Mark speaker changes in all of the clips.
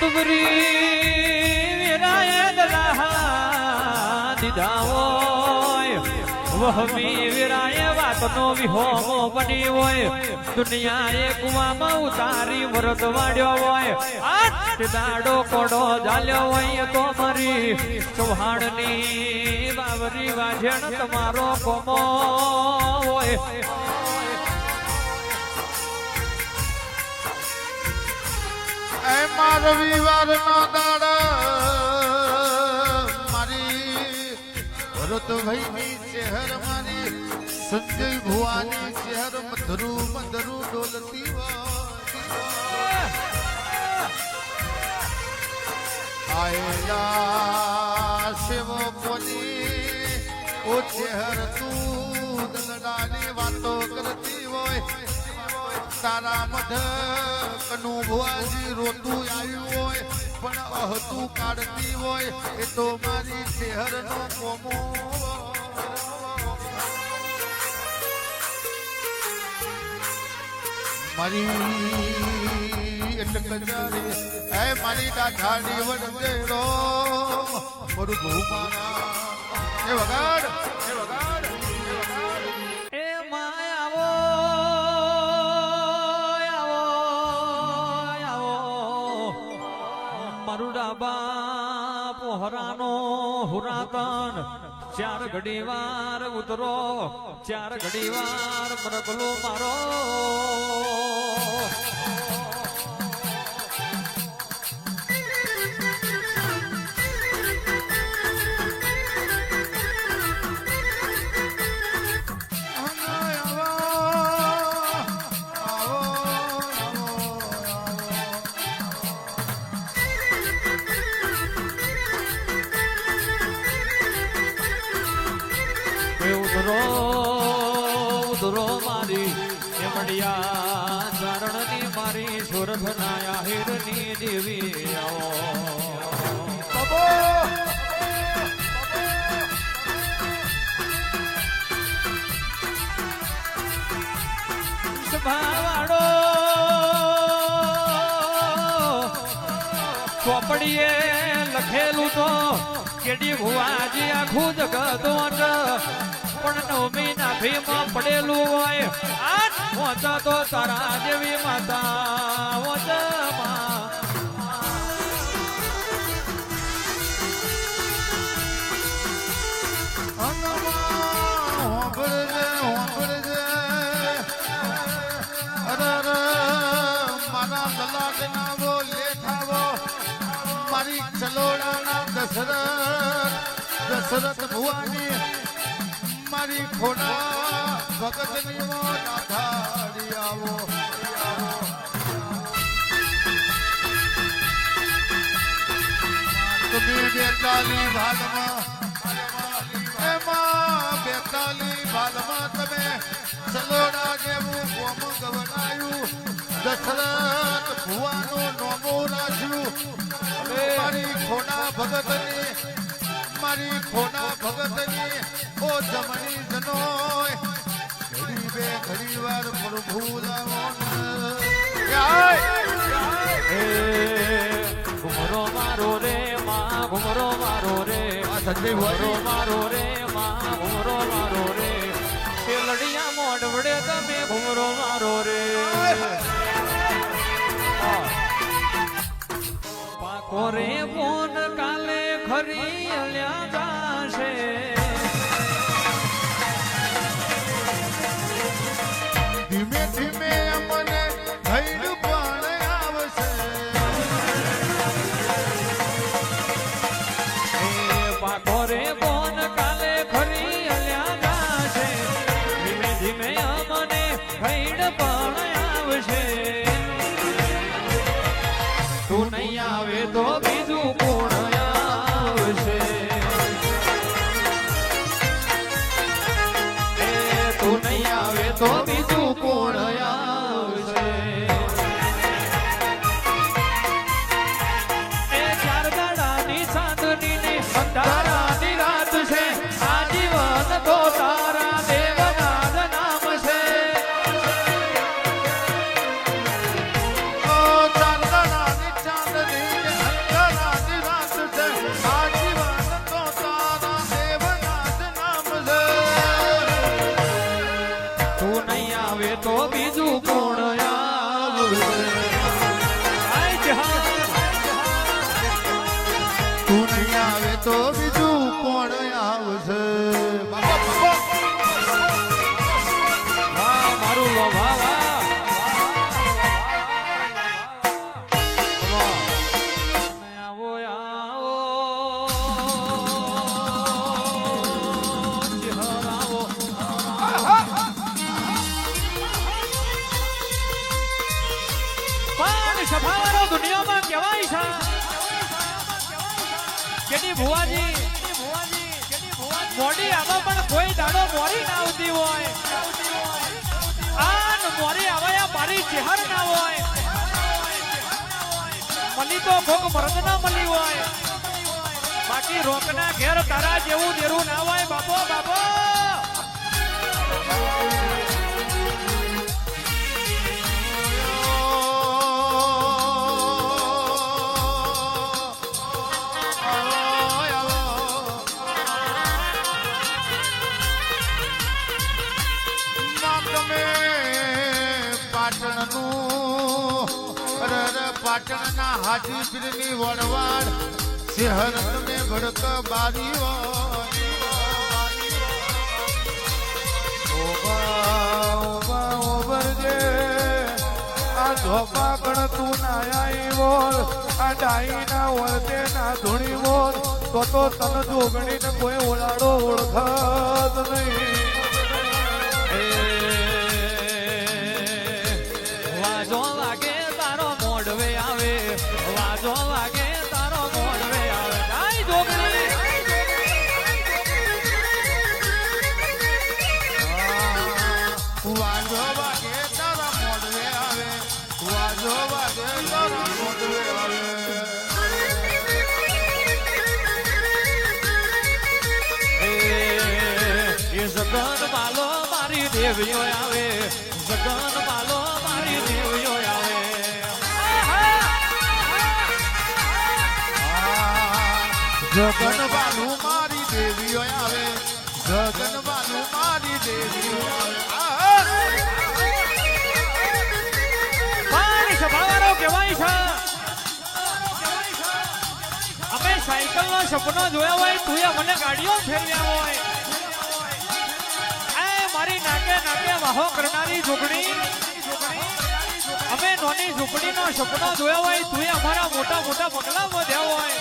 Speaker 1: ડુંગરી વિરાય દલા દીધા હોય વહમી વાતનો વિહોમો બની હોય. દુનિયાએ કુવામાં ઉતારી વરત વાડ્યો હોય. દાડો કોડો ઝાલ્યો હોય તો મારી ચૌહાણની બાવરી વાજણ તમારો કોમો હોય.
Speaker 2: એમાં રવિવાર નો દાડા મારી ભરતભાઈની શહેર મારી, સંજય ભુવાની શહેર મધરુ મધરુ ડોલતી આયેલા સેવકોની ઓ ચહેર તું તારા મધકનું ભુવાજી રોતું આવ્યું હોય, પણ અહતું કાઢતી હોય, એ તો મારી શહેર નો કોમો. મારી એટલે હે મારી ડાઢાડી વડદેરો મારું. ભૂ એ વગાડ એ વગાડ.
Speaker 1: હુરાતન ચાર ઘડી વાર ઉતરો ચાર ઘડી વાર મરકલો મારો. એમડિયા ચરણની મારી સુરભના હિરની દેવી આવો સભાવાળો ચોપડીએ લખેલું તો કેડી ભુવાજી આખું જગત પણ નવમી ના ભીમાં પડેલું હોય. આઠ પહોંચો તો તારા દેવી માતા વચમાં
Speaker 2: મારી ચલોડાના દશરથ દશરથ ભુવાની મારી ખોડા ભગતની નાથાડી બેતાલી ભાલમાં. એમાં બેતાલી ભાલમાં તમે સલોડા જેવું ગોમ ગવડાયું દશરથ ભુવાનું નોમું રાખ્યું. મારી ખોડા ભગતની મારી ખોડા ભગતની ઓ જમણી જનોય. ઘડી બે ઘડી વાર પ્રભુ
Speaker 1: ઘુમરો મારો રે. ઘુમરો મારો રે ઘુમરો મારો રે માં ઘુમરો મારો રે. તે લડિયા મોઢ વડે તમે ઘુમરો મારો રે. પાકો રે ફોન કાલે ખરી અલ્યા જાશે.
Speaker 2: પણ આવશે.
Speaker 1: સફાવાળો દુનિયામાં કહેવાય છે કેની ભુવાજી મોડી આમાં પણ કોઈ દાડો મોડી ના આવતી હોય. આન મોરે આવાયા, મારી ચહેર ના હોય. મલી તો ભોગ મરદ ના મલી હોય. બાકી રોકના ઘેર તારા જેવું દેરું ના હોય. બાપો બાપો.
Speaker 2: પાટણના હાજી પીરની વડવાડ શહેર તમે ભડક બારી
Speaker 3: ધોપા પણ તું નાયા બોલ આ ડાઈ ના વળતે ના ધૂણી બોલ તો તો તન જોગણી ને કોઈ ઓળાડો ઓળખત નહીં
Speaker 1: વાજો એ સગન માલો મારી દેવીઓ આવે. જગન માલો મારી દેવીઓ આવે.
Speaker 2: જગન બાનુ મારી દેવીઓ આવે. જગન બાનુ મારી દેવીઓ આવે.
Speaker 1: સભાવાળો છે સાયકલ નો સપનો જોયા હોય તું મને ગાડીઓ ફેરવ્યા હોય. નાકે નાકે વાહો કરનારી ઝૂંપડી. અમે નોની ઝૂંપડી નો સપનો જોયો હોય, તું અમારા મોટા મોટા પગલા વધ્યા હોય.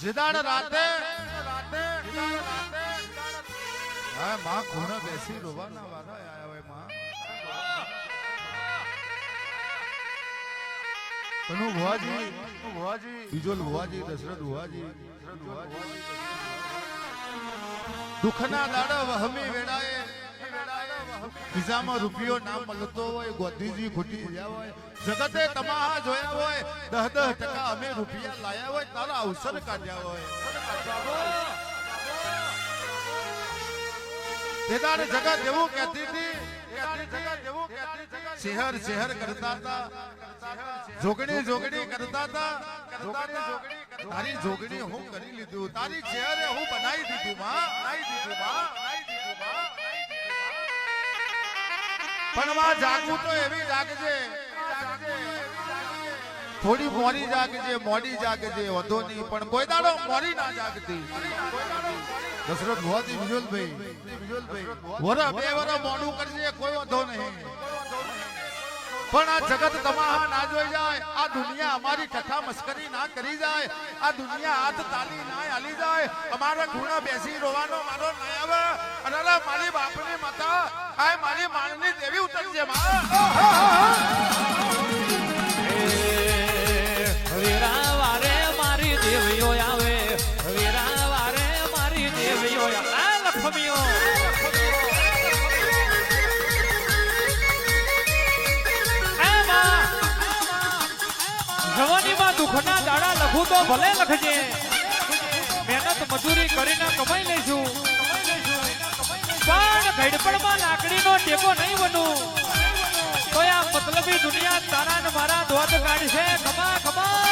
Speaker 2: જીદાડ રાતે. હે માં ખૂણે બેસી રોવાના વારા આયા હોયમાં. તનુ ભુવાજી ભુવાજી, બીજો ભુવાજી દશરથ ભુવાજી. દુઃખના દાડા વહમી વેળાએ ખિસ્સામાં રૂપિયો ના મળતો હોય, ગોધીજી ખૂટી ગયા હોય, જગતે તમાહા જોયા હોય, દહ દહ ટકા અમે રૂપિયા લાયા હોય, તારા અવસર કાઢ્યા હોય. તે જગત એવું કહેતી હતી, શહેર શહેર કરતા હતા, જોગણી જોગણી કરતા હતા તારી જોગણી હું કરી લીધું. તારી ચહેરે હું બનાવી દીધું, માં. બનાવી દીધું, માં. પણ માં જાગવું તો એવી જાગજે. થોડી મોડી જાગજે મોડી જાગજે, વધો નહીં. પણ કોઈ દાડો મોડી ના જાગતી. દશરથ ભુવાજી વિજોલભાઈ વરા બે વરા મોડું કરજે, કોઈ વધો નહીં. પણ આ જગત તમાહા ના જોઈ જાય. આ દુનિયા અમારી કથા મસ્કરી ના કરી જાય. આ દુનિયા હાથ તાલી ના હાલી જાય. અમારા ગુણા બેસી રોવાનો મારો ના આવે. અને મારી બાપની માતા, આ મારી માનની દેવી ઉતરજે, માં.
Speaker 1: જવાનીમાં દુઃખના દાડા લખું તો ભલે લખજે. મહેનત મજૂરી કરીને કમાઈ લઈશું. પણ ઘડપણમાં લાકડીનો ટેકો નહીં બનું. તો આ મતલબી દુનિયા તારા ને મારા ધોધ કાઢશે. ખમા ખમા.